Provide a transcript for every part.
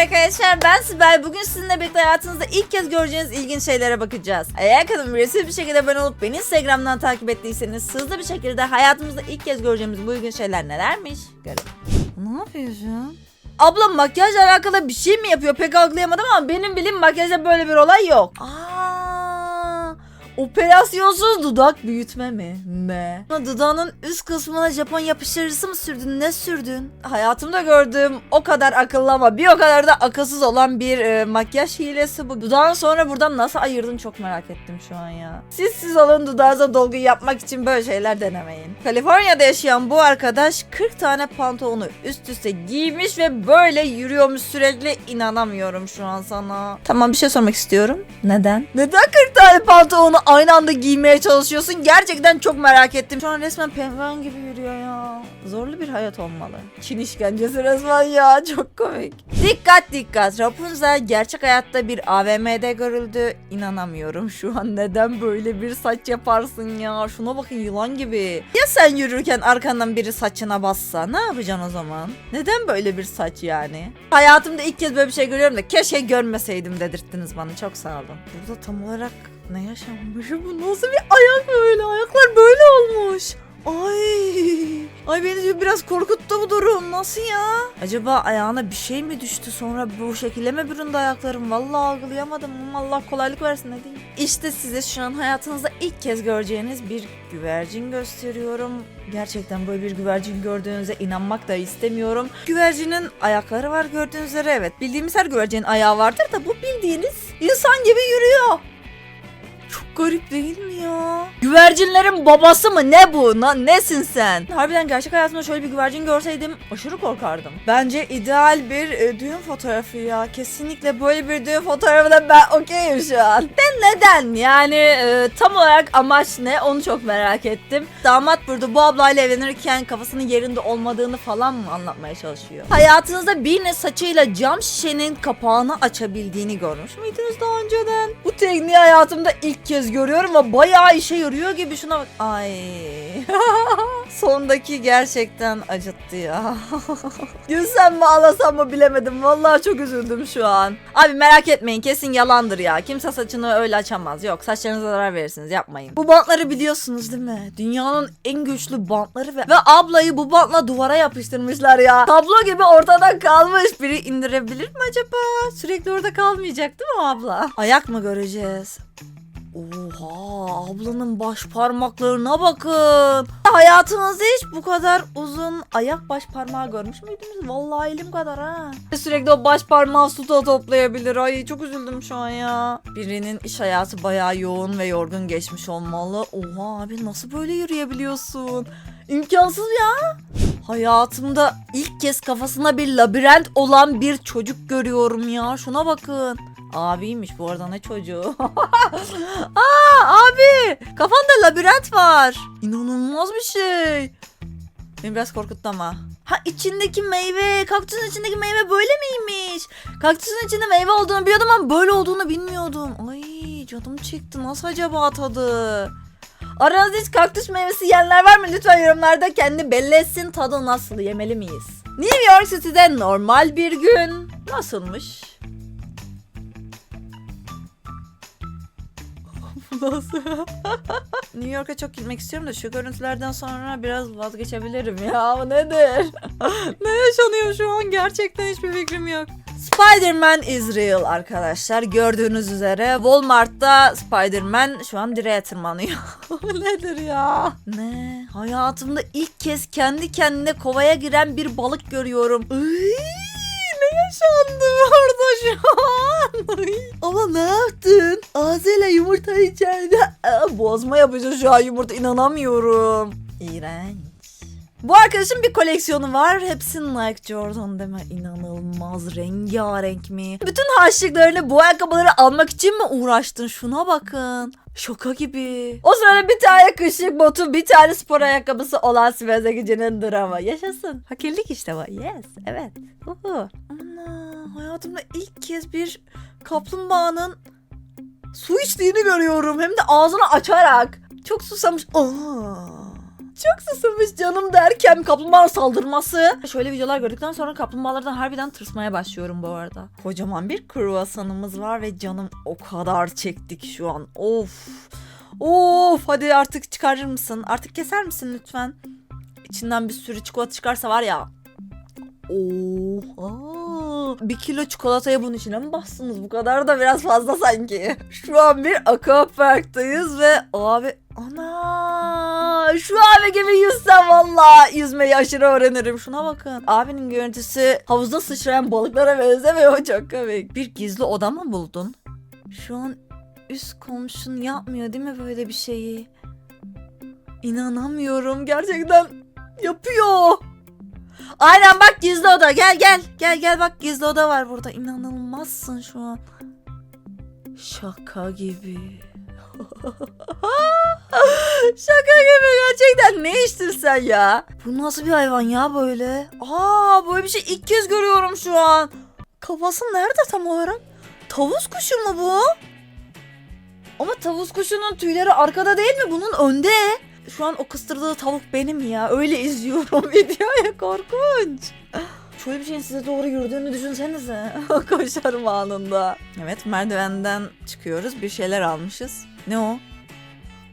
arkadaşlar ben Sibel. Bugün sizinle birlikte hayatınızda ilk kez göreceğiniz ilginç şeylere bakacağız. Eğer kanalıma resmi bir şekilde abone olup beni Instagram'dan takip ettiyseniz hızlı bir şekilde hayatımızda ilk kez göreceğimiz bu ilginç şeyler nelermiş? Görelim. Ne yapıyorsun? Abla makyajla alakalı bir şey mi yapıyor pek algılayamadım ama benim bildiğim makyajda böyle bir olay yok. Aa, operasyonsuz dudak büyütme mi? Ne? Dudağının üst kısmına Japon yapıştırıcısı mı sürdün? Ne sürdün? Hayatımda gördüğüm o kadar akıllı ama bir o kadar da akılsız olan bir e, makyaj hilesi bu. Dudağın sonra buradan nasıl ayırdın çok merak ettim şu an ya. Siz siz olun dudağınıza dolgu yapmak için böyle şeyler denemeyin. Kaliforniya'da yaşayan bu arkadaş 40 tane pantolonu üst üste giymiş ve böyle yürüyormuş sürekli inanamıyorum şu an sana. Tamam bir şey sormak istiyorum. Neden? Neden 40 tane pantolonu aynı anda giymeye çalışıyorsun? Gerçekten çok merak ettim. Şu an resmen penguen gibi yürüyor ya. Zorlu bir hayat olmalı. Çin işkencesi resmen ya. Çok komik. Dikkat dikkat. Rapunzel gerçek hayatta bir AVM'de görüldü. İnanamıyorum şu an. Neden böyle bir saç yaparsın ya? Şuna bakın yılan gibi. Ya sen yürürken arkandan biri saçına bassa ne yapacaksın o zaman? Neden böyle bir saç yani? Hayatımda ilk kez böyle bir şey görüyorum da keşke görmeseydim dedirttiniz bana. Çok sağ olun. Burada tam olarak ne yaşanmış? Bu nasıl bir ayak böyle? Ayaklar böyle olmuş. Ay, ay beni biraz korkuttu bu durum. Nasıl ya? Acaba ayağına bir şey mi düştü sonra bu şekilde mi büründü ayaklarım? Vallahi algılayamadım. Allah kolaylık versin ne. İşte size şu an hayatınızda ilk kez göreceğiniz bir güvercin gösteriyorum. Gerçekten böyle bir güvercin gördüğünüze inanmak da istemiyorum. Güvercinin ayakları var gördüğünüz üzere evet. Bildiğimiz her güvercinin ayağı vardır da bu bildiğiniz insan gibi yürüyor. Garip değil mi ya? Güvercinlerin babası mı? Ne bu? Na, nesin sen? Harbiden gerçek hayatımda şöyle bir güvercin görseydim aşırı korkardım. Bence ideal bir e, düğün fotoğrafı ya. Kesinlikle böyle bir düğün fotoğrafına ben okeyim şu an. De neden? Yani e, tam olarak amaç ne? Onu çok merak ettim. Damat burada bu ablayla evlenirken kafasının yerinde olmadığını falan mı anlatmaya çalışıyor? Hayatınızda birine saçıyla cam şişenin kapağını açabildiğini görmüş müydünüz daha önceden? Bu tekniği hayatımda ilk kez görüyorum ve bayağı işe yarıyor gibi şuna bak. Ay. Sondaki gerçekten acıttı ya. Gülsem mi ağlasam mı bilemedim. Vallahi çok üzüldüm şu an. Abi merak etmeyin kesin yalandır ya. Kimse saçını öyle açamaz. Yok saçlarınıza zarar verirsiniz yapmayın. Bu bantları biliyorsunuz değil mi? Dünyanın en güçlü bantları ve, ve ablayı bu bantla duvara yapıştırmışlar ya. Tablo gibi ortadan kalmış. Biri indirebilir mi acaba? Sürekli orada kalmayacak değil mi abla? Ayak mı göreceğiz? Oha ablanın baş parmaklarına bakın. Hayatınızda hiç bu kadar uzun ayak baş parmağı görmüş müydünüz? Vallahi elim kadar ha. Sürekli o baş parmağı su da toplayabilir. Ay çok üzüldüm şu an ya. Birinin iş hayatı bayağı yoğun ve yorgun geçmiş olmalı. Oha abi nasıl böyle yürüyebiliyorsun? İmkansız ya. Hayatımda ilk kez kafasına bir labirent olan bir çocuk görüyorum ya. Şuna bakın. Abiymiş bu arada ne çocuğu. Aa abi kafanda labirent var. İnanılmaz bir şey. Beni biraz korkuttu ama. Ha içindeki meyve, kaktüsün içindeki meyve böyle miymiş? Kaktüsün içinde meyve olduğunu biliyordum ama böyle olduğunu bilmiyordum. Ay canım çekti. Nasıl acaba tadı? Aranızda hiç kaktüs meyvesi yiyenler var mı? Lütfen yorumlarda kendi belli etsin tadı nasıl yemeli miyiz? New York City'de normal bir gün nasılmış? Nasıl? New York'a çok gitmek istiyorum da şu görüntülerden sonra biraz vazgeçebilirim ya. Bu nedir? ne yaşanıyor şu an? Gerçekten hiçbir fikrim yok. Spider-Man is real arkadaşlar. Gördüğünüz üzere Walmart'ta Spider-Man şu an direğe tırmanıyor. nedir ya? Ne? Hayatımda ilk kez kendi kendine kovaya giren bir balık görüyorum. Iy, ne yaşandı orada şu an? Ne yaptın? Ağzıyla yumurta içeride. Bozma yapacağız şu an yumurta inanamıyorum. İğrenç. Bu arkadaşın bir koleksiyonu var. Hepsi Nike Jordan deme. İnanılmaz rengarenk mi? Bütün harçlıklarını bu ayakkabıları almak için mi uğraştın? Şuna bakın. Şoka gibi. O sırada bir tane kışlık botu, bir tane spor ayakkabısı olan Sivas Ekici'nin dramı. Yaşasın. Fakirlik işte bu. Yes. Evet. Uhu. Ana, hayatımda ilk kez bir kaplumbağanın su içtiğini görüyorum. Hem de ağzını açarak. Çok susamış. Aa. Çok susamış canım derken kaplumbağa saldırması. Şöyle videolar gördükten sonra kaplumbağalardan harbiden tırsmaya başlıyorum bu arada. Kocaman bir kruvasanımız var ve canım o kadar çektik şu an. Of. Of hadi artık çıkarır mısın? Artık keser misin lütfen? İçinden bir sürü çikolata çıkarsa var ya. Oha. Bir kilo çikolataya bunun içine mi bastınız? Bu kadar da biraz fazla sanki. Şu an bir aquaparktayız ve abi ana şu abi gibi yüzsem valla yüzmeyi aşırı öğrenirim. Şuna bakın. Abinin görüntüsü havuzda sıçrayan balıklara benzemiyor. Çok komik. Bir gizli oda mı buldun? Şu an üst komşun yapmıyor değil mi böyle bir şeyi? İnanamıyorum gerçekten yapıyor. Aynen bak gizli oda gel gel gel gel bak gizli oda var burada inanılmazsın şu an. Şaka gibi. Şaka gibi gerçekten ne içtin sen ya? Bu nasıl bir hayvan ya böyle? Aa böyle bir şey ilk kez görüyorum şu an. Kafası nerede tam olarak? Tavus kuşu mu bu? Ama tavus kuşunun tüyleri arkada değil mi? Bunun önde. Şu an o kıstırdığı tavuk benim ya. Öyle izliyorum videoyu. Korkunç. Şöyle bir şeyin size doğru yürüdüğünü düşünsenize. Koşarım anında. Evet merdivenden çıkıyoruz. Bir şeyler almışız. Ne o?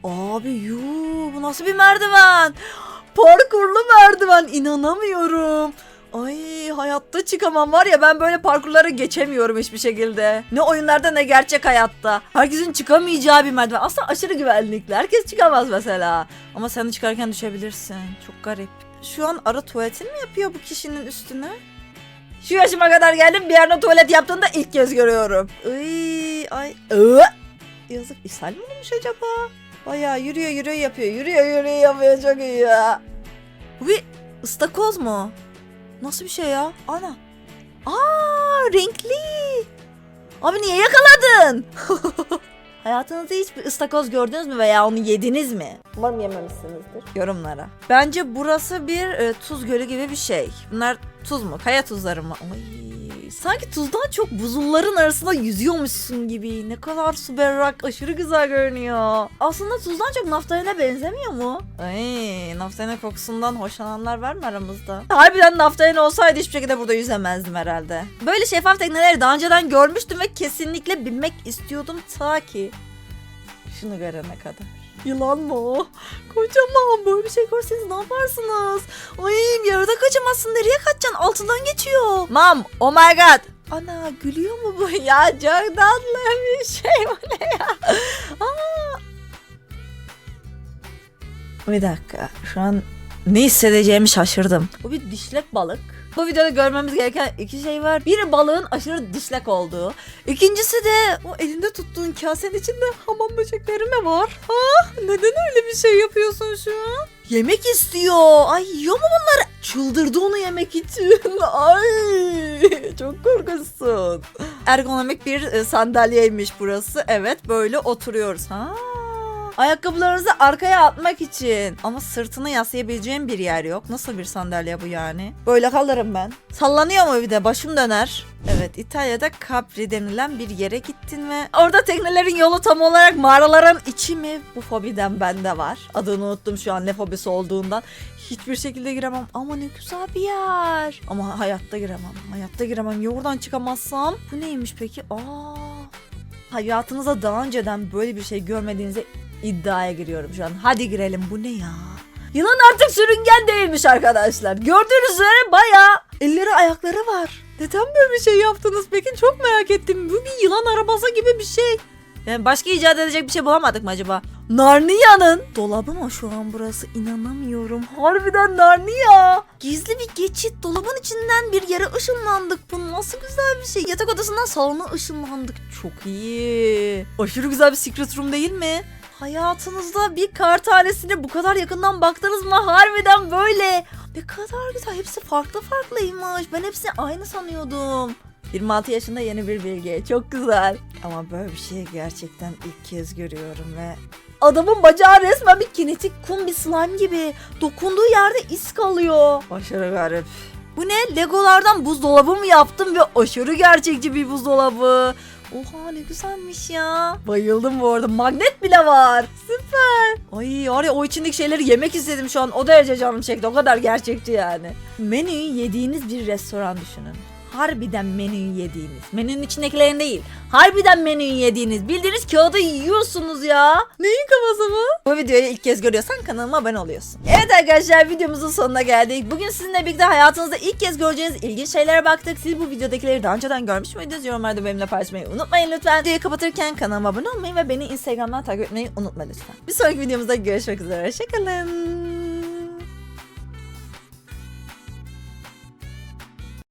Abi yuu bu nasıl bir merdiven? Parkurlu merdiven inanamıyorum. Ay hayatta çıkamam var ya ben böyle parkurları geçemiyorum hiçbir şekilde. Ne oyunlarda ne gerçek hayatta. Herkesin çıkamayacağı bir merdiven. Aslında aşırı güvenlikli. Herkes çıkamaz mesela. Ama sen çıkarken düşebilirsin. Çok garip. Şu an ara tuvaletini mi yapıyor bu kişinin üstüne? Şu yaşıma kadar geldim bir yerine tuvalet yaptığını da ilk kez görüyorum. Ay ay. Yazık ishal mi olmuş acaba? Bayağı yürüyor yürüyor yapıyor. Yürüyor yürüyor yapıyor çok iyi ya. Bu bir ıstakoz mu? Nasıl bir şey ya? Ana. Aa renkli. Abi niye yakaladın? Hayatınızda hiç bir ıstakoz gördünüz mü veya onu yediniz mi? Umarım yememişsinizdir. Yorumlara. Bence burası bir e, tuz gölü gibi bir şey. Bunlar tuz mu? Kaya tuzları mı? Ay, sanki tuzdan çok buzulların arasında yüzüyormuşsun gibi. Ne kadar su berrak, aşırı güzel görünüyor. Aslında tuzdan çok naftaline benzemiyor mu? Ay, naftalin kokusundan hoşlananlar var mı aramızda? Harbiden naftalin olsaydı hiçbir şekilde burada yüzemezdim herhalde. Böyle şeffaf tekneleri daha önceden görmüştüm ve kesinlikle binmek istiyordum ta ki şunu görene kadar. Yılan mı o? Kocaman böyle bir şey görseniz ne yaparsınız? Ay bir yerde kaçamazsın nereye kaçacaksın altından geçiyor. Mam oh my god. Ana gülüyor mu bu ya? Çok tatlı bir şey bu ne ya? Aa. Bir dakika şu an ne hissedeceğimi şaşırdım. Bu bir dişlek balık. Bu videoda görmemiz gereken iki şey var. Biri balığın aşırı dişlek olduğu. İkincisi de o elinde tuttuğun kasenin içinde hamam böcekleri mi var? Ha? Neden öyle bir şey yapıyorsun şu an? Yemek istiyor. Ay yiyor mu bunları? Çıldırdı onu yemek için. Ay çok korkunçsun. Ergonomik bir e, sandalyeymiş burası. Evet böyle oturuyoruz. Ha. Ayakkabılarınızı arkaya atmak için. Ama sırtını yaslayabileceğim bir yer yok. Nasıl bir sandalye bu yani? Böyle kalırım ben. Sallanıyor mu bir de? Başım döner. Evet İtalya'da Capri denilen bir yere gittin ve orada teknelerin yolu tam olarak mağaraların içi mi? Bu fobiden bende var. Adını unuttum şu an ne fobisi olduğundan. Hiçbir şekilde giremem ama ne güzel bir yer. Ama hayatta giremem. Hayatta giremem. Ya çıkamazsam? Bu neymiş peki? Aa. Hayatınızda daha önceden böyle bir şey görmediğinize iddiaya giriyorum şu an. Hadi girelim. Bu ne ya? Yılan artık sürüngen değilmiş arkadaşlar. Gördüğünüz üzere bayağı elleri ayakları var. Neden böyle bir şey yaptınız peki? Çok merak ettim. Bu bir yılan arabası gibi bir şey. Yani başka icat edecek bir şey bulamadık mı acaba? Narnia'nın dolabı mı şu an burası? İnanamıyorum. Harbiden Narnia. Gizli bir geçit. Dolabın içinden bir yere ışınlandık. Bu nasıl güzel bir şey. Yatak odasından salona ışınlandık. Çok iyi. Aşırı güzel bir secret room değil mi? Hayatınızda bir kar tanesine bu kadar yakından baktınız mı? Harbiden böyle. Ne kadar güzel. Hepsi farklı farklıymış. Ben hepsini aynı sanıyordum. 26 yaşında yeni bir bilgi. Çok güzel. Ama böyle bir şey gerçekten ilk kez görüyorum ve Adamın bacağı resmen bir kinetik kum bir slime gibi. Dokunduğu yerde iz kalıyor. Aşırı garip. Bu ne? Legolardan buzdolabı mı yaptım ve aşırı gerçekçi bir buzdolabı. Oha ne güzelmiş ya. Bayıldım bu arada. Magnet bile var. Süper. Ay var ya o içindeki şeyleri yemek istedim şu an. O derece canım çekti. O kadar gerçekçi yani. Menüyü yediğiniz bir restoran düşünün. Harbiden menüyü yediğiniz. Menünün içindekilerin değil. Harbiden menüyü yediğiniz. Bildiğiniz kağıdı yiyorsunuz ya. Neyin kafası bu? Bu videoyu ilk kez görüyorsan kanalıma abone oluyorsun. Evet arkadaşlar videomuzun sonuna geldik. Bugün sizinle birlikte hayatınızda ilk kez göreceğiniz ilginç şeylere baktık. Siz bu videodakileri daha önceden görmüş müydünüz? Yorumlarda benimle paylaşmayı unutmayın lütfen. Videoyu kapatırken kanalıma abone olmayı ve beni Instagram'dan takip etmeyi unutma lütfen. Bir sonraki videomuzda görüşmek üzere. Hoşçakalın.